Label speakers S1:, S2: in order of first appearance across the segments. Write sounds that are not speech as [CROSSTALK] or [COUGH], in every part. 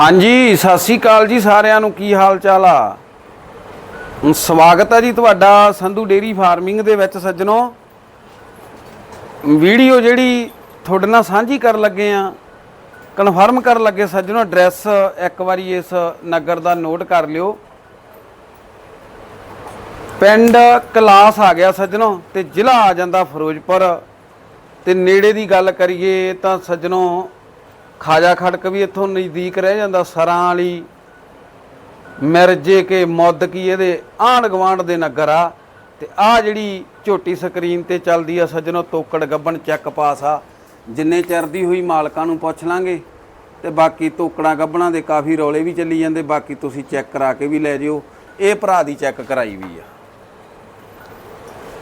S1: ਹਾਂਜੀ, ਸਤਿ ਸ੍ਰੀ ਅਕਾਲ ਜੀ ਸਾਰਿਆਂ ਨੂੰ। ਕੀ ਹਾਲ ਚਾਲ ਆ ਸਵਾਗਤ ਹੈ ਜੀ ਤੁਹਾਡਾ ਸੰਧੂ ਡੇਰੀ ਫਾਰਮਿੰਗ ਦੇ ਵਿੱਚ ਸੱਜਣੋ। ਵੀਡੀਓ ਜਿਹੜੀ ਤੁਹਾਡੇ ਨਾਲ ਸਾਂਝੀ ਕਰਨ ਲੱਗੇ ਆ, ਕਨਫਰਮ ਕਰਨ ਲੱਗੇ ਸੱਜਣੋ, ਐਡਰੈਸ ਇੱਕ ਵਾਰੀ ਇਸ ਨਗਰ ਦਾ ਨੋਟ ਕਰ ਲਿਓ। ਪਿੰਡ ਕਲਾਸ ਆ ਗਿਆ ਸੱਜਣੋ ਤੇ ਜ਼ਿਲ੍ਹਾ ਆ ਜਾਂਦਾ ਫਿਰੋਜ਼ਪੁਰ। ਤੇ ਨੇੜੇ ਦੀ ਗੱਲ ਕਰੀਏ ਤਾਂ ਸੱਜਣੋ ਖਾਜਾ ਖੜਕ ਵੀ ਇੱਥੋਂ ਨਜ਼ਦੀਕ ਰਹਿ ਜਾਂਦਾ, ਸਰਾਂ ਵਾਲੀ ਮਿਰਜੇ ਕੇ ਮੁੱਦ ਕੀ ਇਹਦੇ ਆਂਢ ਗਵਾਂਢ ਦੇ ਨਗਰ ਆ। ਤੇ ਆ ਜਿਹੜੀ ਝੋਟੀ ਸਕਰੀਨ ਤੇ ਚੱਲਦੀ ਆ ਸੱਜਣੋ, ਤੋਕੜ ਗੱਬਣ ਚੈੱਕ ਪਾਸ ਆ। ਜਿੰਨੇ ਚਿਰ ਦੀ ਹੋਈ ਮਾਲਕਾਂ ਨੂੰ ਪੁੱਛ ਲਾਂਗੇ, ਤੇ ਬਾਕੀ ਤੋਕੜਾਂ ਗੱਬਣਾ ਦੇ ਕਾਫੀ ਰੌਲੇ ਵੀ ਚੱਲੀ ਜਾਂਦੇ, ਬਾਕੀ ਤੁਸੀਂ ਚੈੱਕ ਕਰਾ ਕੇ ਵੀ ਲੈ ਜਿਓ। ਇਹ ਭਰਾ ਦੀ ਚੈੱਕ ਕਰਾਈ ਵੀ ਆ।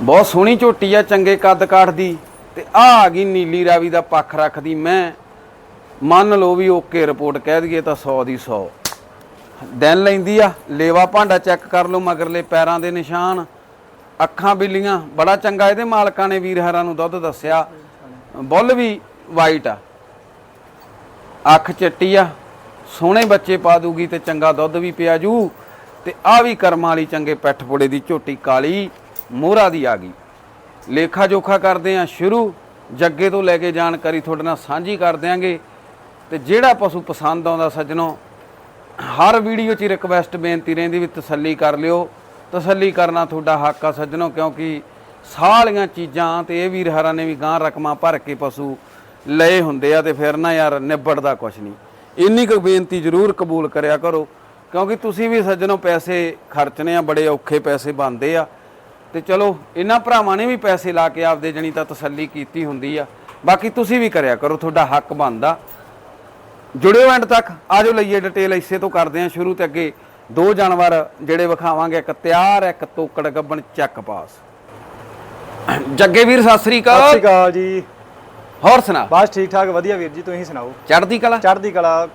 S1: ਬਹੁਤ ਸੋਹਣੀ ਝੋਟੀ ਆ, ਚੰਗੇ ਕੱਦ ਕਾਠ ਦੀ, ਤੇ ਆ ਆ ਗਈ ਨੀਲੀ ਰਾਵੀ ਦਾ ਪੱਖ ਰੱਖਦੀ ਮੈਂ। ਮੰਨ ਲਓ ਵੀ ਓਕੇ ਰਿਪੋਰਟ ਕਹਿ ਦਈਏ ਤਾਂ 100 ਦੀ 100 ਦਿਨ ਲੈਂਦੀ ਆ, ਲੇਵਾ ਭਾਂਡਾ ਚੈੱਕ ਕਰ ਲਓ ਮਗਰਲੇ ਪੈਰਾਂ ਦੇ ਨਿਸ਼ਾਨ। ਅੱਖਾਂ ਬਿੱਲੀਆਂ, ਬੜਾ ਚੰਗਾ ਇਹਦੇ ਮਾਲਕਾਂ ਨੇ ਵੀਰ ਹਰਾਂ ਨੂੰ ਦੁੱਧ ਦੱਸਿਆ। ਬੁੱਲ ਵੀ ਵਾਈਟ ਆ। ਅੱਖ ਚਿੱਟੀ ਆ, ਸੋਹਣੇ ਬੱਚੇ ਪਾ ਦੂਗੀ ਤੇ ਚੰਗਾ ਦੁੱਧ ਵੀ ਪਿਆ ਜੂ। ਤੇ ਆ ਵੀ ਕਰਮਾਂ ਵਾਲੀ ਚੰਗੇ ਪੈਠ ਪੁੜੇ ਦੀ ਝੋਟੀ ਕਾਲੀ ਮੋਹਰਾ ਦੀ ਆ ਗਈ। ਲੇਖਾ ਜੋਖਾ ਕਰਦੇ ਆ ਸ਼ੁਰੂ, ਜੱਗੇ ਤੋਂ ਲੈ ਕੇ ਜਾਣਕਾਰੀ ਤੁਹਾਡੇ ਨਾਲ ਸਾਂਝੀ ਕਰ ਦਿਆਂਗੇ। ਤੇ ਜਿਹੜਾ ਪਸ਼ੂ ਪਸੰਦ ਆਉਂਦਾ ਸੱਜਣੋ, ਹਰ ਵੀਡੀਓ 'ਚ ਰਿਕਵੈਸਟ ਬੇਨਤੀ ਰਹਿੰਦੀ ਵੀ ਤਸੱਲੀ ਕਰ ਲਿਓ। ਤਸੱਲੀ ਕਰਨਾ ਤੁਹਾਡਾ ਹੱਕ ਆ ਸੱਜਣੋ, ਕਿਉਂਕਿ ਸਾਲੀਆਂ ਚੀਜ਼ਾਂ ਤੇ ਇਹ ਵੀਰ ਹਰਾਂ ਨੇ ਵੀ ਗਾਂ ਰਕਮਾਂ ਭਰ ਕੇ ਪਸ਼ੂ ਲਏ ਹੁੰਦੇ ਆ ਤੇ ਫਿਰ ਨਾ ਯਾਰ ਨਿਬੜਦਾ ਕੁਛ ਨਹੀਂ। ਇੰਨੀ ਕੁ ਬੇਨਤੀ ਜ਼ਰੂਰ ਕਬੂਲ ਕਰਿਆ ਕਰੋ, ਕਿਉਂਕਿ ਤੁਸੀਂ ਵੀ ਸੱਜਣੋ ਪੈਸੇ ਖਰਚਣੇ ਆ, ਬੜੇ ਔਖੇ ਪੈਸੇ ਬਣਦੇ ਆ। ਤੇ ਚਲੋ, ਇਹਨਾਂ ਭਰਾਵਾਂ ਨੇ ਵੀ ਪੈਸੇ ਲਾ ਕੇ ਆਪਦੇ ਜਣੀ ਤਾਂ ਤਸੱਲੀ ਕੀਤੀ ਹੁੰਦੀ ਆ। ਬਾਕੀ ਤੁਸੀਂ ਵੀ ਕਰਿਆ ਕਰੋ, ਤੁਹਾਡਾ ਹੱਕ ਬਣਦਾ। ਜੁੜਿਓ ਐਂਡ ਤੱਕ। ਆਜੋ ਲਈਏ ਡਿਟੇਲ ਇਸੇ ਤੋਂ ਕਰਦੇ ਹਾਂ ਸ਼ੁਰੂ ਤੇ ਅੱਗੇ ਦੋ ਜਾਨਵਰ ਜਿਹੜੇ ਵਿਖਾਵਾਂਗੇ। ਇੱਕ ਤਿਆਰ ਇੱਕ ਤੋਕੜ ਗੱਬਣ ਚੱਕ ਪਾਸ। ਜੱਗੇ ਵੀਰ ਸਤਿ ਸ੍ਰੀ
S2: ਸਤਿ
S1: ਅਕਾਲ
S2: ਸ਼੍ਰੀ ਅਕਾਲ ਜੀ।
S1: ਹੋਰ ਸੁਣਾ।
S2: ਬਸ ਠੀਕ ਠਾਕ ਵਧੀਆ ਵੀਰ ਜੀ ਤੁਸੀਂ ਸੁਣਾਓ?
S1: ਚੜ੍ਹਦੀ ਕਲਾ?
S2: ਚੜ੍ਹਦੀ ਕਲਾ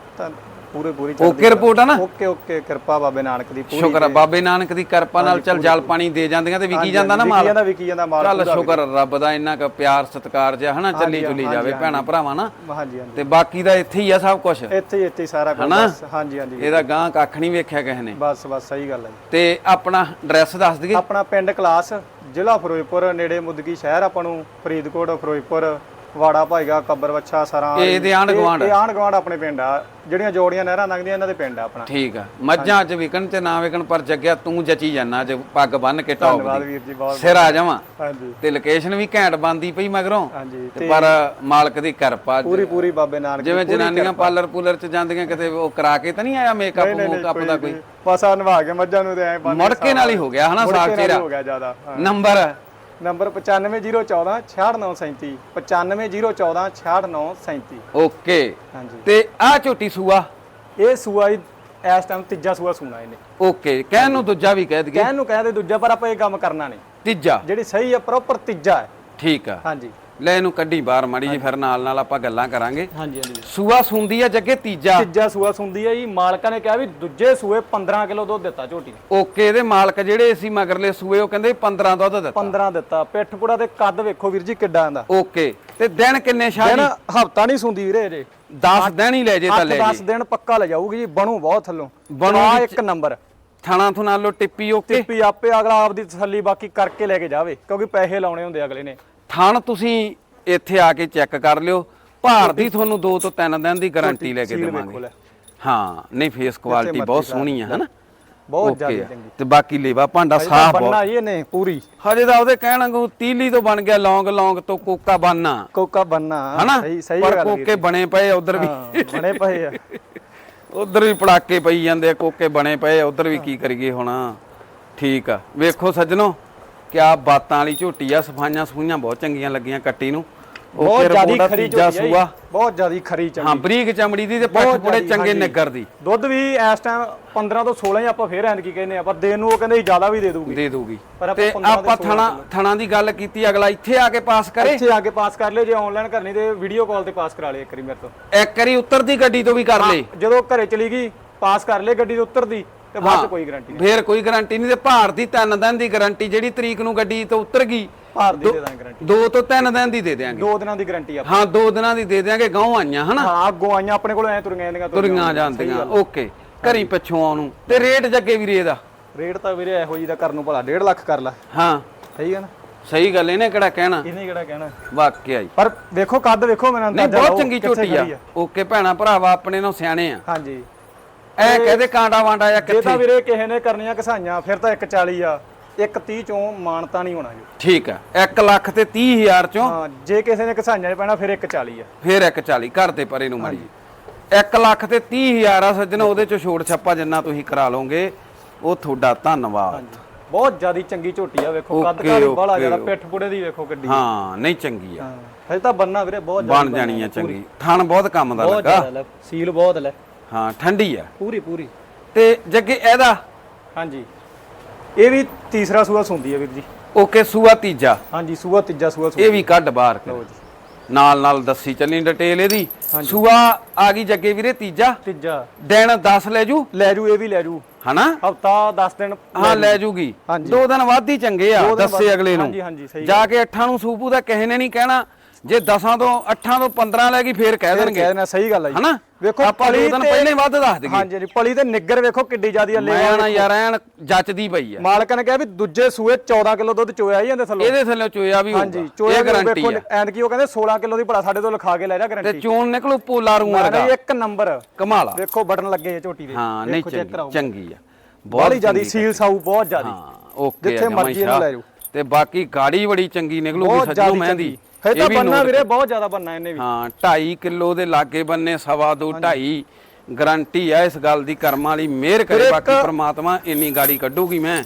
S2: ਪੂਰੇ ਪੂਰੀ
S1: ਓਕੇ ਰਿਪੋਰਟ ਆ ਨਾ?
S2: ਓਕੇ ਓਕੇ ਕਿਰਪਾ ਬਾਬੇ ਨਾਨਕ ਦੀ ਪੂਰੀ
S1: ਸ਼ੁਕਰ ਆ ਬਾਬੇ ਨਾਨਕ ਦੀ ਕਿਰਪਾ ਨਾਲ ਚੱਲ ਜਲ ਪਾਣੀ ਦੇ ਜਾਂਦੀਆਂ ਤੇ ਵਿਕੀ ਜਾਂਦਾ ਨਾ
S2: ਵਿਕੀ
S1: ਮਾਲ।
S2: ਜਾਂਦਾ ਵਿਕੀ ਜਾਂਦਾ ਮਾਲ
S1: ਚੱਲ ਸ਼ੁਕਰ ਰੱਬ ਦਾ ਇੰਨਾ ਕੁ ਪਿਆਰ ਸਤਿਕਾਰ ਜਿਹਾ ਹਨਾ ਚੱਲੀ ਚੁਲੀ ਜਾਵੇ ਭੈਣਾ ਭਰਾਵਾਂ ਨਾ।
S2: ਹਾਂਜੀ ਹਾਂਜੀ।
S1: ਤੇ ਬਾਕੀ ਦਾ ਇੱਥੇ ਹੀ ਆ ਸਭ ਕੁਝ
S2: ਇੱਥੇ ਹੀ ਇੱਥੇ ਸਾਰਾ ਕੁਝ ਹਾਂਜੀ ਹਾਂਜੀ
S1: ਇਹਦਾ ਗਾਂ ਕੱਖ ਨਹੀਂ ਵੇਖਿਆ ਕਿਸੇ ਨੇ।
S2: ਬਸ ਬਸ ਸਹੀ ਗੱਲ ਹੈ।
S1: ਤੇ ਆਪਣਾ ਐਡਰੈਸ ਦੱਸ ਦਈਏ?
S2: ਆਪਣਾ ਪਿੰਡ ਕਲਾਸ ਜ਼ਿਲ੍ਹਾ ਫਿਰੋਜ਼ਪੁਰ ਨੇੜੇ ਮੁਦਗੀ ਸ਼ਹਿਰ ਆਪਾਂ ਨੂੰ ਫਰੀਦਕੋਟ ਫਿਰੋਜ਼ਪੁਰ। ਵਾੜਾ ਭਾਈਗਾ ਕੱਬਰ ਵੱਛਾ ਸਰਾਂ
S1: ਇਹ ਇਹਦੇ ਆਂਢ ਗੁਆਂਢ?
S2: ਇਹ ਆਂਢ ਗਵਾਂਡ ਆਪਣੇ ਪਿੰਡ ਆ। ਜਿਹੜੀਆਂ ਜੋੜੀਆਂ ਨਹਿਰਾਂ ਲੰਘਦੀਆਂ ਇਹਨਾਂ ਦੇ ਪਿੰਡ ਆ ਆਪਣਾ।
S1: ਠੀਕ ਆ। ਮੱਝਾਂ ਅੱਜ ਵਿਕਣ ਤੇ ਨਾ ਵਿਕਣ ਪਰ ਜੱਗਿਆ ਤੂੰ ਜਚੀ ਜਾਨਾ ਅੱਜ ਪੱਗ ਬੰਨ ਕੇ ਟੌਪ
S2: ਧੰਨਵਾਦ
S1: ਦੀ
S2: ਵੀਰ ਜੀ ਬਹੁਤ
S1: ਸਿਰ ਆ ਜਾਵਾਂ।
S2: ਹਾਂਜੀ।
S1: ਤੇ ਲੋਕੇਸ਼ਨ ਵੀ ਘੈਂਟ ਬੰਦੀ ਪਈ ਮਗਰੋਂ।
S2: ਹਾਂਜੀ।
S1: ਤੇ ਪਰ ਮਾਲਕ ਦੀ ਕਿਰਪਾ
S2: ਪੂਰੀ ਪੂਰੀ ਬਾਬੇ ਨਾਨਕ ਦੀ
S1: ਜਿਵੇਂ ਜਨਾਨੀਆਂ ਪਾਰਲਰ ਪੂਲਰ ਚ ਜਾਂਦੀਆਂ ਕਿਤੇ ਉਹ ਕਰਾ ਕੇ ਤਾਂ ਨਹੀਂ ਆਇਆ ਮੇਕਅਪ ਮੂਕਅਪ ਦਾ। ਕੋਈ
S2: ਆ ਨਿਭਾ ਕੇ ਮੱਝਾਂ ਨੂੰ ਤੇ ਐ
S1: ਮੁੜ ਕੇ ਨਾਲ ਹੀ ਹੋ ਗਿਆ ਹਨਾ ਸਾਫ਼ ਚਿਹਰਾ।
S2: ਹੋ ਗਿਆ ਜ਼ਿਆਦਾ।
S1: Number
S2: number 95014 66937 95014 66937
S1: okay.
S2: ਹਾਂਜੀ।
S1: ਤੇ ਆ ਝੋਟੀ ਸੂਆ?
S2: ਇਹ ਸੂਆ ਹੀ ਇਸ ਟਾਈਮ ਤੀਜਾ ਸੂਆ ਸੂਣਾ ਇਹਨੇ।
S1: ਓਕੇ। ਕਹਿਣ ਨੂੰ ਦੂਜਾ ਵੀ ਕਹਿ ਦਈਏ।
S2: ਕਹਿਣ ਨੂੰ ਕਹਿੰਦੇ ਦੂਜਾ ਪਰ ਆਪਾਂ ਇਹ ਕੰਮ ਕਰਨਾ ਨਹੀਂ।
S1: ਤੀਜਾ।
S2: ਜਿਹੜੀ ਸਹੀ ਹੈ ਪ੍ਰੋਪਰ ਤੀਜਾ ਹੈ।
S1: ਠੀਕ ਆ।
S2: ਹਾਂਜੀ।
S1: ਲੈ ਇਹਨੂੰ ਕੱਢੀ ਬਾਹਰ ਮਾੜੀ ਜੀ ਫਿਰ ਨਾਲ ਨਾਲ ਆਪਾਂ ਗੱਲਾਂ ਕਰਾਂਗੇ।
S2: ਹਾਂਜੀ ਹਾਂਜੀ।
S1: ਸੂਆ ਸੁੰਦੀ ਆ ਜੱਗੇ ਤੀਜਾ?
S2: ਤੀਜਾ ਸੂਆ ਸੁੰਦੀ ਹੈ ਜੀ। ਮਾਲਕਾਂ ਨੇ ਕਿਹਾ ਵੀ ਦੂਜੇ ਸੂਏ 15 ਕਿਲੋ ਦੁੱਧ ਦਿੱਤਾ ਝੋਟੀ ਨੇ।
S1: ਓਕੇ ਇਹਦੇ ਮਾਲਕ ਜਿਹੜੇ ਸੀ ਮਗਰਲੇ ਸੂਏ ਉਹ ਕਹਿੰਦੇ 15 ਦੁੱਧ ਦਿੱਤਾ।
S2: 15 ਦਿੱਤਾ। ਪਿੱਠ ਪੁੜਾ ਤੇ ਕੱਦ ਵੇਖੋ ਵੀਰ ਜੀ ਕਿੱਡਾ ਆਂਦਾ
S1: ਓਕੇ ਤੇ ਦਿਨ ਕਿੰਨੇ ਸ਼ਾਹ
S2: ਦਿਨ ਹਫਤਾ ਨਹੀਂ ਸੁੰਦੀ ਵੀਰੇ ਅਜੇ
S1: 10 ਦਿਨ ਹੀ ਲੈ ਜੇ ਤਾਂ ਲੈ
S2: 8-10
S1: ਜੇ।
S2: ਦਿਨ ਪੱਕਾ ਲੈ ਜਾਊਗੀ ਜੀ ਬਣੂ ਬਹੁਤ ਥੱਲੋਂ।
S1: ਬਣੂ
S2: ਆ ਇੱਕ ਨੰਬਰ।
S1: ਥਾਣਾ ਥੁਣਾ ਲੋ ਟਿੱਪੀ ਓਕੇ।
S2: ਟਿੱਪੀ ਆਪੇ ਅਗਲਾ ਆਪਦੀ ਤਸੱਲੀ ਬਾਕੀ ਕਰਕੇ ਲੈ ਕੇ ਜਾਵੇ ਕਿਉਂਕਿ ਪੈਸੇ ਲਾਉਣੇ ਹੁੰਦੇ ਅਗਲੇ ਨੇ।
S1: ਥਣ ਤੁਸੀਂ ਇੱਥੇ ਆ ਕੇ ਚੈੱਕ ਕਰ ਲਿਓ। ਭਾਰ ਦੀ ਤੁਹਾਨੂੰ 2 ਤੋਂ 3 ਦਿਨ ਦੀ ਗਾਰੰਟੀ ਲੈ ਕੇ
S2: ਸੀਲ ਵੇਖੋ
S1: ਦੇਵਾਂਗੇ।
S2: ਲੈ।
S1: ਹਾਂ। ਨਹੀਂ ਫੇਸ ਕੁਆਲਿਟੀ ਬਹੁਤ ਸੋਹਣੀ ਆ ਹਨਾ?
S2: ਬਹੁਤ ਜ਼ਿਆਦਾ
S1: ਆ।
S2: ਚੰਗੀ।
S1: ਤੇ ਬਾਕੀ ਲੇਵਾ ਭਾਂਡਾ ਸਾਫ਼ ਬਹੁਤ।
S2: ਬੰਨਾ ਜੀ ਇਹਨੇ ਪੂਰੀ।
S1: ਹਜੇ ਤਾਂ ਉਹਦੇ ਕਹਿਣ ਵਾਂਗੂ ਤੀਲੀ ਤੋਂ ਬਣ ਗਿਆ ਲੌਂਗ ਲੌਂਗ ਤੋਂ ਕੋਕਾ ਬੰਨਾ
S2: ਕੋਕਾ ਬੰਨਾ
S1: ਹਨਾ?
S2: ਸਹੀ ਸਹੀ
S1: ਪਰ
S2: ਗੱਲ
S1: ਕੋਕੇ ਬਣੇ ਪਏ ਉਧਰ ਵੀ।
S2: ਬਣੇ ਪਏ ਆ।
S1: ਉਧਰ [LAUGHS] ਵੀ ਪੜਾਕੇ ਪਈ ਜਾਂਦੇ ਆ ਕੋਕੇ ਬਣੇ ਪਏ ਉਧਰ ਵੀ ਕੀ ਕਰੀਏ ਹੁਣ। ਠੀਕ ਆ। ਵੇਖੋ ਸੱਜਣੋ ਕਿਆ ਬਾਤਾਂ ਵਾਲੀ ਝੋਟੀ ਆ ਸਫਾਈਆਂ ਸਫੂਈਆਂ ਬਹੁਤ ਚੰਗੀਆਂ ਲੱਗੀਆਂ ਕੱਟੀ ਨੂੰ।
S2: ਬਹੁਤ ਜ਼ਿਆਦੀ ਖਰੀ ਝੋਟੀ ਆ ਬਹੁਤ ਜ਼ਿਆਦੀ ਖਰੀ
S1: ਹਾਂ
S2: ਚੰਗੀ
S1: ਬਰੀਕ ਚਮੜੀ ਦੀ ਤੇ ਪੱਠ ਪੁੜੇ ਚੰਗੇ। ਨਿੱਗਰ ਦੀ।
S2: ਦੁੱਧ ਵੀ ਇਸ ਟਾਈਮ 15 ਤੋਂ 16 ਹੀ ਆਪਾਂ ਫੇਰ ਐਂਦ ਕੀ ਕਹਿੰਦੇ ਆ ਪਰ ਦੇਣ ਨੂੰ ਉਹ ਕਹਿੰਦੇ ਜ਼ਿਆਦਾ ਵੀ ਦੇ ਦੂਗੀ।
S1: ਦੇ ਦੂਗੀ।
S2: ਪਰ ਆਪਾਂ
S1: ਤੇ
S2: 15
S1: ਆਪਾਂ
S2: ਦੇ
S1: ਥਣਾ ਥਣਾ ਦੀ ਗੱਲ ਕੀਤੀ ਅਗਲਾ ਇੱਥੇ ਆ ਕੇ ਪਾਸ ਕਰੇ।
S2: ਇੱਥੇ ਆ ਕੇ ਪਾਸ ਕਰ ਲਿਓ ਜੇ ਆਨਲਾਈਨ ਕਰਨੀ ਤੇ ਵੀਡੀਓ ਕਾਲ ਤੇ ਪਾਸ ਕਰਾ ਲਿਓ ਇੱਕ ਵਾਰੀ ਮੇਰੇ ਤੋਂ।
S1: ਇੱਕ ਵਾਰੀ ਉੱਤਰਦੀ ਗੱਡੀ ਤੋਂ ਵੀ ਕਰ ਲੇ
S2: ਜਦੋਂ ਘਰੇ ਚਲੀ ਗਈ ਪਾਸ ਕਰ ਲਿਓ ਗੱਡੀ ਦੇ ਉੱਤਰਦੀ ਤੇ ਬਾਅਦ ਚ ਕੋਈ ਗਾਰੰਟੀ ਨਹੀਂ।
S1: ਫੇਰ ਕੋਈ ਗਾਰੰਟੀ ਨਹੀਂ ਤੇ ਭਾਰ ਦੀ ਤਿੰਨ ਦਿਨ ਦੀ ਗਾਰੰਟੀ ਜਿਹੜੀ ਤਰੀਕ ਨੂੰ ਗੱਡੀ ਤੋਂ ਉਤਰ ਗਈ
S2: ਭਾਰ ਦੀ ਦੇ ਦਾਂਗੇ ਗਾਰੰਟੀ
S1: ਦੋ ਤੋਂ ਤਿੰਨ ਦਿਨ ਦੀ ਦੇ ਦਿਆਂਗੇ।
S2: ਦੋ ਦਿਨਾਂ ਦੀ ਗਾਰੰਟੀ ਆ
S1: ਹਾਂ ਦੋ ਦਿਨਾਂ ਦੀ ਦੇ ਦਿਆਂਗੇ ਗਾਉਂ ਆਈਆਂ ਹਨਾ?
S2: ਹਾਂ ਅੱਗੋਂ ਆਈਆਂ ਆਪਣੇ ਕੋਲ ਐ ਤੁਰੀਆਂ ਜਾਂਦੀਆਂ
S1: ਤੁਰੀਆਂ ਜਾਂਦੀਆਂ ਓਕੇ। ਘਰੀ ਪਿੱਛੋਂ ਆਉਣ ਨੂੰ। ਤੇ ਰੇਟ ਜੱਗੇ ਵੀਰੇ ਇਹਦਾ?
S2: ਰੇਟ ਤਾਂ ਵੀਰੇ ਇਹੋ ਜੀ ਦਾ ਕਰਨ ਨੂੰ ਭਲਾ 1.5 ਲੱਖ ਕਰ ਲੈ।
S1: ਹਾਂ।
S2: ਸਹੀ ਹੈ ਨਾ
S1: ਸਹੀ ਗੱਲ ਇਹਨੇ ਕਿਹੜਾ ਕਹਿਣਾ?
S2: ਇਹਨੇ ਕਿਹੜਾ ਕਹਿਣਾ?
S1: ਵਾਕਿਆ ਹੀ
S2: ਪਰ ਵੇਖੋ ਕੱਦ ਵੇਖੋ ਮੇਰਾ
S1: ਨਹੀਂ
S2: ਅੰਦਾਜ਼ਾ
S1: ਬਹੁਤ ਚੰਗੀ ਝੋਟੀ ਆ। ਓਕੇ ਭੈਣਾ ਭਰਾਵਾ ਆਪਣੇ ਨੂੰ ਸਿਆਣੇ ਆ।
S2: ਹਾਂਜੀ।
S1: ਐ ਕਹਦੇ ਕਾਂਡਾ ਵਾਂਡਾ ਜਾਂ
S2: ਜੇ ਤਾਂ
S1: ਕਿੱਥੇ?
S2: ਵੀਰੇ ਕਿਸੇ ਨੇ ਕਰਨੀਆਂ ਘਸਾਈਆਂ ਫਿਰ ਤਾਂ 140 ਆ। 130 ਚੋਂ ਮਾਨਤਾ ਨਹੀਂ ਹੋਣਾ ਜੀ।
S1: ਠੀਕ ਆ 1 ਲੱਖ ਤੇ 30 ਹਜ਼ਾਰ ਚੋਂ
S2: ਹਾਂ ਜੇ ਕਿਸੇ ਨੇ ਘਸਾਈਆਂ 'ਚ ਪੈਣਾ ਫਿਰ 140 ਆ।
S1: ਫੇਰ 140 ਘਰ ਤੇ ਪਰੇ ਨੂੰ ਮੜੀ। 1 ਲੱਖ ਤੇ 30 ਹਜ਼ਾਰ ਆ ਸੱਜਣਾ ਉਹਦੇ ਚੋਂ ਛੋੜ ਛੱਪਾ ਜਿੰਨਾ ਤੁਸੀਂ ਕਰਾ ਲਓਗੇ ਉਹ ਤੁਹਾਡਾ ਧੰਨਵਾਦ।
S2: ਬਹੁਤ ਜ਼ਿਆਦੀ ਚੰਗੀ ਝੋਟੀ ਆ ਵੇਖੋ ਕੱਦ ਕਾਲੀ ਬਾਲਾ ਜ਼ਿਆਦਾ
S1: ਓਕੇ।
S2: ਪਿੱਠ ਪੁੜੇ ਦੀ ਵੇਖੋ ਗੱਡੀ
S1: ਹਾਂ ਨਹੀਂ ਚੰਗੀ ਆ।
S2: ਹਾਂ ਹਜੇ ਤਾਂ ਬੰਨਾ ਵੀਰੇ ਬਹੁਤ
S1: ਬਣ ਜਾਣੀ ਆ ਚੰਗੀ। ਥਣ ਬਹੁਤ ਕੰਮ ਦਾ
S2: ਬਹੁਤ
S1: ਲੱਗਾ।
S2: ਜ਼ਿਆਦਾ ਲੈ ਸੀਲ ਬਹੁਤ ਲੈ।
S1: ਹਾਂ ਠੰਡੀ ਆ।
S2: ਪੂਰੀ ਪੂਰੀ।
S1: ਤੇ ਜੱਗੇ ਇਹਦਾ?
S2: ਹਾਂਜੀ। ਇਹ ਵੀ ਤੀਸਰਾ ਸੂਆ ਸੁੰਦੀ ਹੈ ਵੀਰ ਜੀ।
S1: ਓਕੇ ਸੂਆ ਤੀਜਾ।
S2: ਹਾਂਜੀ ਸੂਆ ਤੀਜਾ ਸੂਆ
S1: ਇਹ ਵੀ ਕੱਢ ਬਾਹਰ ਕਰ
S2: ਲਓ ਜੀ।
S1: ਨਾਲ ਨਾਲ ਦੱਸੀ ਚੱਲੀ ਡਿਟੇਲ ਇਹਦੀ। ਸੂਆ ਆ ਗਈ ਜੱਗੇ ਵੀਰੇ ਤੀਜਾ।
S2: ਤੀਜਾ।
S1: ਦਿਨ 10 ਲੈ ਜੂ।
S2: ਲੈ ਜੂ ਇਹ ਵੀ ਲੈ ਜੂ।
S1: ਹਨਾ?
S2: ਹਫਤਾ 10 ਦਿਨ
S1: ਹਾਂ ਲੈ ਜੂਗੀ।
S2: ਹਾਂਜੀ।
S1: ਦੋ ਦਿਨ ਵੱਧ ਹੀ ਚੰਗੇ ਆ
S2: ਦੋ ਦਿਨ
S1: ਦੱਸੇ
S2: ਵੱਧ-
S1: ਅਗਲੇ ਨੂੰ।
S2: ਹਾਂਜੀ, ਹਾਂਜੀ, ਸਹੀ
S1: ਜਾ ਕੇ 8 ਨੂੰ ਸੂਪੂ ਦਾ ਕਿਸੇ ਨੇ ਨਹੀਂ ਕਹਿਣਾ। ਜੇ 10 ਤੋਂ 8 ਤੋਂ 15 ਲੈ ਗਈ ਫੇਰ ਕਹਿ ਦੇਣਗੇ।
S2: ਕਹਿ ਦੇਣਾ ਸਹੀ ਗੱਲ ਹੈ ਜੀ।
S1: ਹਨਾ?
S2: ਵੇਖੋ
S1: ਆਪਾਂ ਦੋ
S2: ਪਲੀ
S1: ਦਿਨ
S2: ਤੇ-
S1: ਪਹਿਲੇ ਹੀ ਵੱਧ ਦੱਸ ਦਈਏ।
S2: ਹਾਂਜੀ ਜੀ ਪਲੀ ਤੇ ਨਿੱਗਰ ਵੇਖੋ ਕਿੱਡੀ ਜ਼ਿਆਦੀ ਆ
S1: ਮੈਂ
S2: ਲੈ
S1: ਨਾ ਯਾਰ ਐਨ ਜੱਚਦੀ ਪਈ ਆ।
S2: ਮਾਲਕ ਨੇ ਕਿਹਾ ਵੀ ਦੂਜੇ ਸੂਏ 14 ਕਿਲੋ ਦੁੱਧ ਚੋਇਆ ਹੀ ਜਾਂਦੇ ਥੱਲੋਂ।
S1: ਇਹਦੇ ਥੱਲੇ ਚੋਇਆ ਵੀ
S2: ਹਾਂਜੀ
S1: ਹੋਊਗਾ।
S2: ਚੋਇਆ
S1: ਇਹ
S2: ਵੀ
S1: ਗਾਰੰਟੀ
S2: ਵੇਖੋ
S1: ਆ।
S2: ਐਂਡ ਕੀ ਉਹ ਕਹਿੰਦੇ 16 ਕਿਲੋ ਦੀ ਭਲਾ ਸਾਡੇ ਤੋਂ ਲਿਖਾ ਕੇ ਲੈ ਜਾ
S1: ਤੇ
S2: ਗਾਰੰਟੀ
S1: ਚੋਣ ਨਿਕਲੂ ਪੋਲਾ ਰੂ ਵਰਗਾ।
S2: ਇੱਕ ਨੰਬਰ।
S1: ਕਮਾਲ ਆ।
S2: ਵੇਖੋ ਬਟਨ ਲੱਗੇ ਆ ਝੋਟੀ ਦੇ।
S1: ਹਾਂ ਨਹੀਂ ਚੰਗੀ ਆ।
S2: ਬਾਹਲੀ ਜ਼ਿਆਦੀ ਸੀਲ ਸਾਊ ਬਹੁਤ ਜ਼ਿਆਦੀ।
S1: ਹਾਂ ਓਕੇ
S2: ਜਿੱਥੇ ਮਰਜ਼ੀ ਇਹਨੂੰ ਲੈ ਜਾਓ।
S1: ਤੇ ਬਾਕੀ ਗਾੜੀ ਬੜੀ ਚੰਗੀ ਨਿਕਲੂਗੀ
S2: ਜ਼ਿਆਦੀ
S1: ਮਹਿੰਦੀ।
S2: ਫੇਰ ਤਾਂ ਬੰਨਾ ਵੀਰੇ ਬਹੁਤ ਜ਼ਿਆਦਾ ਬੰਨਾ ਇਹਨੇ ਵੀ।
S1: ਹਾਂ 2.5 ਕਿਲੋ ਦੇ ਲਾਗੇ ਬੰਨੇ ਸਵਾ ਦੋ 2.5 ਗਾਰੰਟੀ ਆ ਇਸ ਗੱਲ ਦੀ ਕਰਮਾਂ ਵਾਲੀ। ਮਿਹਰ ਕਰੇ ਬਾਕੀ ਪ੍ਰਮਾਤਮਾ ਇੰਨੀ ਗਾੜੀ ਕੱਢੂਗੀ ਮੈਂ।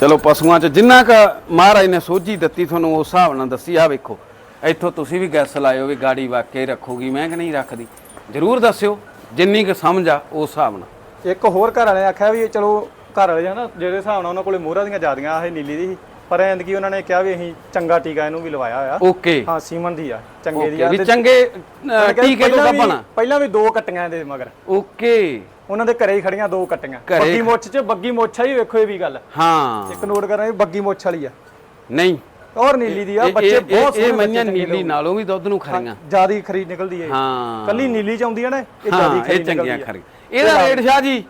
S1: ਚਲੋ ਪਸ਼ੂਆਂ ਚ ਜਿੰਨਾ ਕ ਮਹਾਰਾਜ ਨੇ ਸੋਝੀ ਦਿੱਤੀ ਤੁਹਾਨੂੰ ਉਸ ਹਿਸਾਬ ਨਾਲ ਦੱਸੀ। ਆ ਵੇਖੋ ਇੱਥੋਂ ਤੁਸੀਂ ਵੀ ਗੈਸ ਲਾਇਓ ਵੀ ਗਾੜੀ ਵਾਕਈ ਰੱਖੂਗੀ ਮੈਂ ਕਿ ਨਹੀਂ ਰੱਖਦੀ? ਜਰੂਰ ਦੱਸਿਓ ਜਿੰਨੀ ਕ ਸਮਝ ਆ ਉਸ ਹਿਸਾਬ ਨਾਲ।
S2: ਇੱਕ ਹੋਰ ਘਰ ਵਾਲੇ ਆਖਿਆ ਵੀ ਚਲੋ ਘਰ ਵਾਲੇ ਨਾ ਜਿਹੜੇ ਹਿਸਾਬ ਨਾਲ ਉਹਨਾਂ ਕੋਲੇ ਮੋਹਰਾਂ ਦੀਆਂ ਜ਼ਿਆਦੀਆਂ ਆਹ ਨੀਲੀ ਦੀ ਸੀ। ਪਰ ਐਂਦ ਕੀ ਉਹਨਾਂ ਨੇ ਕਿਹਾ ਵੀ ਅਸੀਂ ਚੰਗਾ ਟੀਕਾ ਇਹਨੂੰ ਵੀ ਲਵਾਇਆ ਹੋਇਆ।
S1: ਓਕੇ।
S2: ਹਾਂ ਸੀਮਨ ਦੀ ਆ ਚੰਗੇ ਦੀ ਆ।
S1: ਵੀ
S2: ਤੇ
S1: ਚੰਗੇ ਟੀਕੇ ਤੋਂ
S2: ਪਹਿਲਾਂ ਵੀ-
S1: ਗੱਬਣਾ
S2: ਪਹਿਲਾਂ ਵੀ ਦੋ ਕੱਟੀਆਂ ਇਹਦੇ ਮਗਰ।
S1: ਓਕੇ।
S2: ਉਹਨਾਂ ਦੇ ਘਰੇ ਹੀ ਖੜੀਆਂ ਦੋ ਕੱਟੀਆਂ।
S1: ਘਰੇ
S2: ਬੱਗੀ ਮੁੱਛ 'ਚ ਬੱਗੀ ਮੁੱਛ ਆ ਹੀ ਵੇਖੋ ਇਹ ਵੀ ਗੱਲ।
S1: ਹਾਂ।
S2: ਇੱਕ ਨੋਟ ਕਰਨਾ ਵੀ ਬੱਗੀ ਮੁੱਛ ਵਾਲੀ ਆ।
S1: ਨਹੀਂ।
S2: ਔਰ ਨੀਲੀ ਦੀ ਆ
S1: ਇਹ-
S2: ਬੱਚੇ
S1: ਇਹ-
S2: ਬਹੁਤ
S1: ਇਹ ਮੰਨਿਆ ਨੀਲੀ ਨਾਲੋਂ ਵੀ ਦੁੱਧ ਨੂੰ ਖਰੀਆਂ।
S2: ਜਿਆਦੀ ਖਰੀਦ ਨਿਕਲਦੀ ਹੈ
S1: ਹਾਂ।
S2: ਕੱਲੀ ਨੀਲੀ ਚ ਆਉਂਦੀ ਆ ਨਾ ਇਹ
S1: ਹਾਂ
S2: ਜਿਆਦੀ
S1: ਇਹ
S2: ਖਰੀਦ
S1: ਚੰਗੀਆਂ
S2: ਆ।
S1: ਖਰੀ ਇਹਦਾ ਰੇਟ ਸ਼ਾਹ ਜੀ?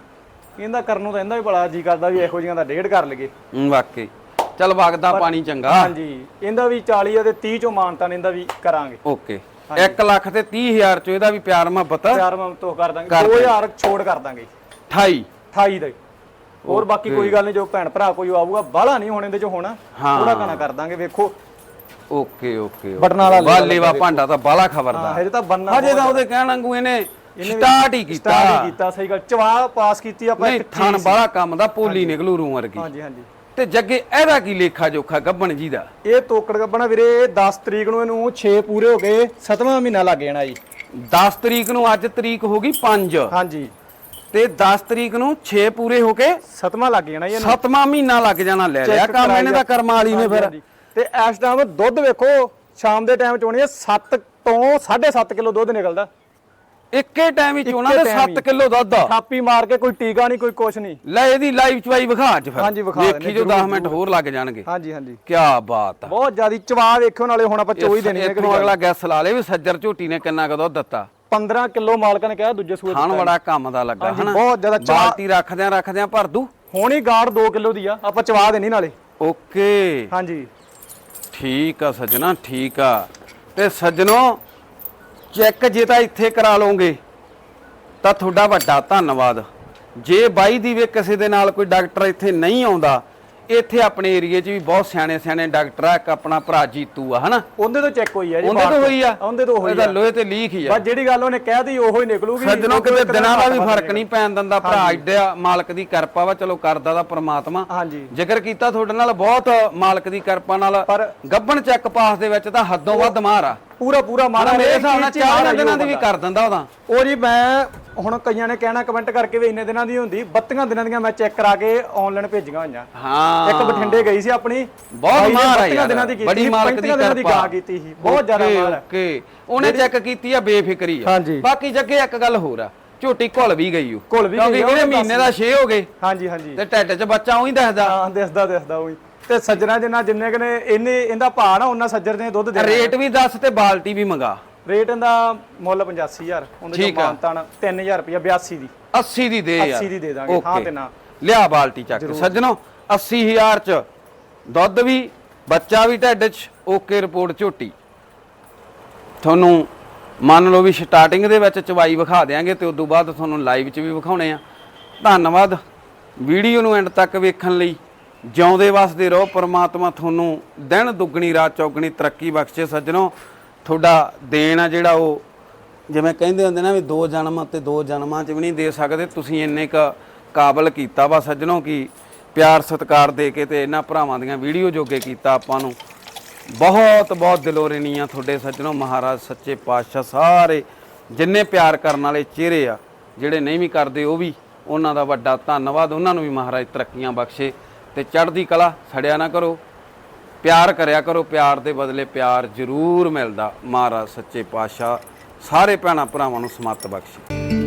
S2: ਇਹਦਾ ਕਰਨ ਨੂੰ ਤਾਂ ਇਹਦਾ ਵੀ ਬੜਾ ਜੀ ਕਰਦਾ ਵੀ ਇਹੋ ਜਿਹੀਆਂ ਦਾ ਡੇਢ ਕਰ ਲਗੇ
S1: ਹੂੰ, ਵਾਕਈ। ਚਲ ਵਗਦਾ ਪਾਣੀ ਚੰਗਾ।
S2: ਹਾਂਜੀ ਇਹਦਾ ਵੀ 40 ਆ ਤੇ 30 ਚੋਂ ਮਾਨਤਾ ਨੇ ਇਹਦਾ ਵੀ ਕਰਾਂਗੇ।
S1: ਓਕੇ। 1 ਲੱਖ ਤੇ 30 ਹਜ਼ਾਰ ਚ ਇਹਦਾ ਵੀ ਪਿਆਰ ਮੁਹੱਬਤ
S2: ਪਿਆਰ ਮਮਤੋਂ ਕਰ ਦਾਂਗੇ।
S1: ਕਰ
S2: 2000 ਛੋੜ ਕਰ ਦਾਂਗੇ।
S1: 28
S2: 28 ਦਾ ਹੋਰ ਬਾਕੀ ਕੋਈ ਗੱਲ ਨਹੀਂ ਜੋ ਭੈਣ ਭਰਾ ਕੋਈ ਆਊਗਾ ਬਾਹਲਾ ਨਹੀਂ ਹੋਣੇ ਦੇ ਚ ਹੋਣਾ।
S1: ਹਾਂ।
S2: ਥੋੜਾ ਘਣਾ ਕਰ ਦਾਂਗੇ ਵੇਖੋ।
S1: ਓਕੇ ਓਕੇ
S2: ਬਟਨਾਂ ਵਾਲਾ
S1: ਲੇਵਾ ਭਾਂਡਾ ਤਾਂ ਬਾਲਾ
S2: ਹਾਂ
S1: ਖਬਰਦਾਰ
S2: ਹਜੇ ਤਾਂ ਬੰਨਾ
S1: ਹਜੇ ਤਾਂ ਉਹਦੇ ਕਹਿਣ ਵਾਂਗੂ ਇਹਨੇ ਸਟਾਰਟ ਹੀ ਕੀਤਾ।
S2: ਸਟਾਰਟ ਹੀ ਕੀਤਾ ਸਹੀ ਗੱਲ। ਚਵਾ ਪਾਸ ਕੀਤੀ ਆਪਾਂ
S1: ਨਹੀਂ
S2: ਇੱਕ
S1: ਥਣ ਬਾਲਾ ਕੰਮ ਦਾ ਪੋਲੀ ਨਿਕਲੂ ਰੂ ਵਰਗੀ।
S2: ਹਾਂਜੀ ਹਾਂਜੀ।
S1: ਤੇ ਜੱਗੇ ਇਹਦਾ ਕੀ ਲੇਖਾ ਜੋਖਾ ਗੱਬਣ ਜੀ ਦਾ?
S2: ਇਹ ਤੋਕੜ ਗੱਬਣਾ ਵੀਰੇ 10 ਤਰੀਕ ਨੂੰ ਇਹਨੂੰ 6 ਪੂਰੇ ਹੋ ਗਏ 7ਵਾਂ ਮਹੀਨਾ ਲੱਗ ਜਾਣਾ ਜੀ।
S1: 10 ਤਰੀਕ ਨੂੰ ਅੱਜ ਤਰੀਕ ਹੋ ਗਈ 5
S2: ਹਾਂਜੀ।
S1: ਤੇ 10 ਤਰੀਕ ਨੂੰ 6 ਪੂਰੇ ਹੋ ਕੇ
S2: 7ਵਾਂ ਲੱਗ ਜਾਣਾ ਜੀ ਇਹਨੂੰ।
S1: ਸੱਤਵਾਂ ਮਹੀਨਾ ਲੱਗ ਜਾਣਾ ਲੈ ਲਿਆ ਕੰਮ ਇਹਨੇ ਦਾ। ਕਰਮ ਵਾਲੀ ਨੇ ਫਿਰ।
S2: ਤੇ ਇਸ ਟਾਈਮ ਦੁੱਧ ਵੇਖੋ ਸ਼ਾਮ ਦੇ ਟਾਈਮ ਚ ਹੋਣੀ ਹੈ 7 ਤੋਂ 7.5 ਕਿਲੋ ਦੁੱਧ ਨਿਕਲਦਾ।
S1: ਇੱਕੇ ਟਾਈਮ ਹੀ ਚੋਣਾ ਤੇ
S2: time
S1: 7
S2: ਹੀ।
S1: ਕਿਲੋ ਦੁੱਧ
S2: ਥਾਪੀ ਮਾਰ ਕੇ ਕੋਈ ਟੀਕਾ ਨਹੀਂ ਕੋਈ ਕੁਛ ਨਹੀਂ।
S1: ਲੈ ਇਹਦੀ ਲਾਈਵ ਚਵਾਈ ਵਿਖਾ ਅੱਜ ਫਿਰ।
S2: ਹਾਂਜੀ, ਵਿਖਾ ਦਿੰਦੇ,
S1: ਜੋ
S2: ਜ਼ਰੂਰ,
S1: 10 ਮਿੰਟ ਹੋਰ ਲੱਗ ਜਾਣਗੇ।
S2: ਹਾਂਜੀ ਹਾਂਜੀ।
S1: ਕੀ ਬਾਤ ਆ।
S2: ਬਹੁਤ ਜ਼ਿਆਦੀ ਚਵਾ ਵੇਖੋ ਨਾਲੇ ਹੁਣ ਆਪਾਂ ਚੋਈ ਦੇਣੀ ਹੈ
S1: ਇੱਥੋਂ ਅਗਲਾ ਗੈਸ ਲਾ ਲੇ ਵੀ ਸੱਜਰ ਝੋਟੀ ਨੇ ਕਿੰਨਾ ਕੁ ਦੁੱਧ ਦਿੱਤਾ।
S2: 15 ਕਿਲੋ ਮਾਲਕਾਂ ਨੇ ਕਿਹਾ ਦੂਜੇ ਸੂਏ
S1: ਖਾਣ ਬੜਾ ਕੰਮ ਦਾ ਲੱਗਾ ਹਨਾ?
S2: ਬਹੁਤ ਜ਼ਿਆਦਾ ਚਾਅ-
S1: ਬਾਲਟੀ ਰੱਖਦਿਆਂ ਰੱਖਦਿਆਂ ਭਰ ਦੂ
S2: ਹੋਣੀ ਗਾੜ 2 ਕਿਲੋ ਦੀ ਆ ਆਪਾਂ ਚਵਾ ਦੇਣੀ ਨਾਲੇ।
S1: ਓਕੇ।
S2: ਹਾਂਜੀ।
S1: ਠੀਕ ਆ ਸੱਜਣਾ ਠੀਕ ਆ। ਤੇ ਸੱਜਣੋ ਚੈੱਕ ਜੇ ਤਾਂ ਇੱਥੇ ਕਰਾ ਲਓਗੇ ਤਾਂ ਤੁਹਾਡਾ ਵੱਡਾ ਧੰਨਵਾਦ। ਜੇ ਬਾਈ ਦੀ ਵੇ ਕਿਸੇ ਦੇ ਨਾਲ ਕੋਈ ਡਾਕਟਰ ਇੱਥੇ ਨਹੀਂ ਆਉਂਦਾ ਇੱਥੇ ਆਪਣੇ ਏਰੀਏ 'ਚ ਵੀ ਬਹੁਤ ਸਿਆਣੇ ਸਿਆਣੇ ਡਾਕਟਰ ਆ ਇੱਕ ਆਪਣਾ ਭਰਾ ਜੀਤੂ ਆ ਹਨਾ?
S2: ਉਹਦੇ ਤੋਂ ਚੈੱਕ ਹੋਈ ਆ ਜੀ
S1: ਉਹਦੇ ਤੋਂ ਹੋਈ ਆ?
S2: ਉਹਦੇ ਤੋਂ ਹੋਈ
S1: ਇਹਦਾ
S2: ਆ।
S1: ਲੋਹੇ ਤੇ ਲੀਕ ਹੀ ਆ।
S2: ਬਸ ਜਿਹੜੀ ਗੱਲ ਉਹਨੇ ਕਹਿਤੀ ਉਹੋ ਹੀ ਨਿਕਲੂਗੀ।
S1: ਸੱਜਣੋ ਕਿਤੇ
S2: ਦਿਨ
S1: ਦਾ ਵੀ ਫ਼ਰਕ ਨਹੀਂ ਪੈਣ ਦਿੰਦਾ ਭਰਾ ਐਡਾ ਮਾਲਕ ਦੀ ਕਿਰਪਾ ਵਾ ਚਲੋ ਕਰਦਾ ਦਾ ਪ੍ਰਮਾਤਮਾ।
S2: ਹਾਂਜੀ।
S1: ਜ਼ਿਕਰ ਕੀਤਾ ਤੁਹਾਡੇ ਨਾਲ ਬਹੁਤ ਮਾਲਕ ਦੀ ਕਿਰਪਾ ਨਾਲ
S2: ਪਰ
S1: ਗੱਬਣ ਚੱਕ ਪਾਸ ਦੇ ਵਿੱਚ ਤਾਂ ਹੱਦੋਂ ਵੱਧ ਮਾਰ ਆ।
S2: ਪੂਰਾ ਪੂਰਾ ਮਾਰਾ
S1: ਮੇਰੇ ਹਿਸਾਬ ਨਾਲ ਚਾਰ ਦਿਨਾਂ ਦੀ ਵੀ ਕਰ ਦਿੰਦਾ ਉਹਦਾ
S2: ਉਹ ਜੀ ਮੈਂ ਹੁਣ ਕਈਆਂ ਨੇ ਕਹਿਣਾ ਕਮੈਂਟ ਕਰਕੇ ਵੀ ਇੰਨੇ ਦਿਨਾਂ ਦੀ ਹੁੰਦੀ 32 ਦਿਨਾਂ ਦੀਆਂ ਮੈਂ ਚੈੱਕ ਕਰਾ ਕੇ ਆਨਲਾਈਨ ਭੇਜੀਆਂ ਹੋਈਆਂ।
S1: ਹਾਂ।
S2: ਇੱਕ ਬਠਿੰਡੇ ਗਈ ਸੀ ਆਪਣੀ।
S1: ਬਹੁਤ ਮਾਰ ਆ
S2: 32
S1: ਯਾਰ।
S2: ਦਿਨਾਂ ਦੀ ਕੀਤੀ
S1: ਬੜੀ ਮਾਲਕ ਦੀ
S2: 35 ਦਿਨਾਂ ਦੀ
S1: ਕਿਰਪਾ।
S2: ਕੀਤੀ ਸੀ। ਬਹੁਤ ਜ਼ਿਆਦਾ ਮਾਰ
S1: ਓਕੇ। ਉਹਨੇ ਚੈੱਕ ਕੀਤੀ ਆ ਬੇਫਿਕਰੀ ਆ।
S2: ਹਾਂਜੀ।
S1: ਬਾਕੀ ਜੱਗੇ ਇੱਕ ਗੱਲ ਹੋਰ ਆ। ਝੋਟੀ ਘੁਲ ਵੀ ਗਈ ਉਹ
S2: ਘੁਲ ਵੀ
S1: ਕਿਉਂਕਿ
S2: ਉਹਨੇ
S1: ਮਹੀਨੇ ਦਾ 6 ਹੋ ਗਏ
S2: ਹਾਂਜੀ ਹਾਂਜੀ।
S1: ਤੇ ਢਿੱਡ 'ਚ ਬੱਚਾ ਉਹੀ ਦੱਸਦਾ।
S2: ਹਾਂ ਦਿਸਦਾ ਦਿਸਦਾ ਉਹੀ। ਤੇ ਸੱਜਣਾ ਜਿੰਨਾ ਜਿੰਨੇ ਕਨੇ ਇਹਨੇ ਇਹਦਾ ਭਾਅ ਨਾ ਉਹਨਾਂ ਸੱਜਰ ਨੇ ਦੁੱਧ ਦੇ
S1: ਰੇਟ ਵੀ ਦੱਸ ਤੇ ਬਾਲਟੀ ਵੀ ਮੰਗਾ।
S2: ਰੇਟ ਇਹਦਾ ਮੁੱਲ 85000 ਉਹਦੇ। ਮਾਨਤਾਨ 3000 ਰੁਪਇਆ 82 ਦੀ।
S1: 80 ਦੀ ਦੇ ਯਾਰ
S2: 80 ਦੀ ਦੇ ਦਾਂਗੇ ਹਾਂ। ਤੇ ਨਾ।
S1: ਲਿਆ ਬਾਲਟੀ ਚੱਕ। ਸੱਜਣੋ 80000 ਚ ਦੁੱਧ ਵੀ ਬੱਚਾ ਵੀ ਢਿੱਡ 'ਚ ਓਕੇ ਰਿਪੋਰਟ ਝੋਟੀ। ਤੁਹਾਨੂੰ ਮੰਨ ਲਓ ਵੀ ਸਟਾਰਟਿੰਗ ਦੇ ਵਿੱਚ ਚਵਾਈ ਵਿਖਾ ਦੇਾਂਗੇ ਤੇ ਉਦੋਂ ਬਾਅਦ ਤੁਹਾਨੂੰ ਲਾਈਵ 'ਚ ਵੀ ਵਿਖਾਉਣੇ ਆ। ਧੰਨਵਾਦ। ਵੀਡੀਓ ਨੂੰ ਐਂਡ ਤੱਕ ਵੇਖਣ ਲਈ। ਜਿਉਂਦੇ ਵਸਦੇ ਰਹੋ, ਪਰਮਾਤਮਾ ਤੁਹਾਨੂੰ ਦਿਨ ਦੁੱਗਣੀ, ਰਾਤ ਚੌਗਣੀ ਤਰੱਕੀ ਬਖਸ਼ੇ ਸੱਜਣੋ। ਤੁਹਾਡਾ ਦੇਣ ਆ ਜਿਹੜਾ ਉਹ, ਜਿਵੇਂ ਕਹਿੰਦੇ ਹੁੰਦੇ ਨਾ ਵੀ ਦੋ ਜਨਮ ਤੇ ਦੋ ਜਨਮਾਂ 'ਚ ਵੀ ਨਹੀਂ ਦੇ ਸਕਦੇ, ਤੁਸੀਂ ਇੰਨੇ ਕ ਕਾਬਲ ਕੀਤਾ ਵਾ ਸੱਜਣੋ ਕਿ ਪਿਆਰ ਸਤਿਕਾਰ ਦੇ ਕੇ ਤੇ ਇਹਨਾਂ ਭਰਾਵਾਂ ਦੀਆਂ ਵੀਡੀਓ ਜੋਗੇ ਕੀਤਾ ਆਪਾਂ ਨੂੰ। ਬਹੁਤ ਬਹੁਤ ਦਿਲੋਂ ਰਣੀਆਂ ਤੁਹਾਡੇ ਸੱਜਣੋ, ਮਹਾਰਾਜ, ਸੱਚੇ ਪਾਤਸ਼ਾਹ ਸਾਰੇ ਜਿੰਨੇ ਪਿਆਰ ਕਰਨ ਵਾਲੇ ਚਿਹਰੇ ਆ, ਜਿਹੜੇ ਨਹੀਂ ਵੀ ਕਰਦੇ ਉਹ ਵੀ ਉਹਨਾਂ ਦਾ ਵੱਡਾ ਧੰਨਵਾਦ, ਉਹਨਾਂ ਨੂੰ ਵੀ ਮਹਾਰਾਜ ਤਰੱਕੀਆਂ ਬਖਸ਼ੇ। ਤੇ ਚੜ੍ਹਦੀ ਕਲਾ ਛੜਿਆ ਨਾ ਕਰੋ। ਪਿਆਰ ਕਰਿਆ ਕਰੋ, ਪਿਆਰ ਦੇ ਬਦਲੇ ਪਿਆਰ ਜ਼ਰੂਰ ਮਿਲਦਾ। ਮਹਾਰਾਜ ਸੱਚੇ ਪਾਤਸ਼ਾਹ, ਸਾਰੇ ਭੈਣਾਂ ਭਰਾਵਾਂ ਨੂੰ ਸਮੱਤ ਬਖਸ਼ੇ।